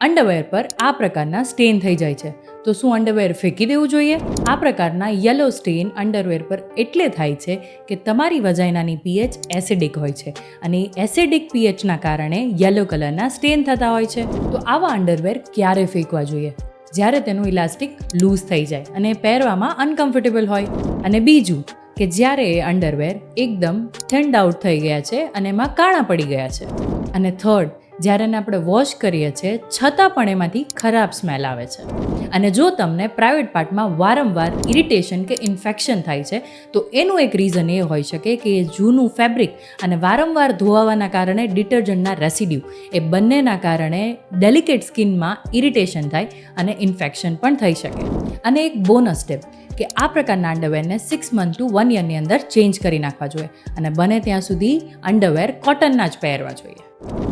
Underwear પર આ પ્રકારના સ્ટેન થઈ જાય છે. તો શું અંડરવેર ફેંકી દેવું જોઈએ? આ પ્રકારના યલો સ્ટેન અંડરવેર પર એટલે થાય છે કે તમારી વજાઇનાની પીએચ એસિડિક હોય છે અને એસિડિક પીએચના કારણે યલો કલરના સ્ટેન થતા હોય છે. તો આવા અંડરવેર ક્યારે ફેંકવા જોઈએ? જ્યારે તેનું ઇલાસ્ટિક લૂઝ થઈ જાય અને પહેરવામાં અનકમ્ફર્ટેબલ હોય. અને બીજું કે જ્યારે એ અંડરવેર એકદમ થેન્ડ આઉટ થઈ ગયા છે અને એમાં કાણા પડી ગયા છે. અને થર્ડ જ્યારે એને આપણે વોશ કરીએ છીએ, છતાં પણ એમાંથી ખરાબ સ્મેલ આવે છે. અને જો તમને પ્રાઇવેટ પાર્ટમાં વારંવાર ઇરિટેશન કે ઇન્ફેક્શન થાય છે, તો એનું એક રીઝન એ હોઈ શકે કે એ જૂનું ફેબ્રિક અને વારંવાર ધોવાવાના કારણે ડિટર્જન્ટના રેસિડ્યુ એ બંનેના કારણે ડેલિકેટ સ્કિનમાં ઇરિટેશન થાય અને ઇન્ફેક્શન પણ થઈ શકે. અને એક બોનસ ટેપ કે આ પ્રકારના અંડરવેરને સિક્સ મંથ ટુ વન યરની અંદર ચેન્જ કરી નાખવા જોઈએ અને બને ત્યાં સુધી અંડરવેર કોટનના જ પહેરવા જોઈએ.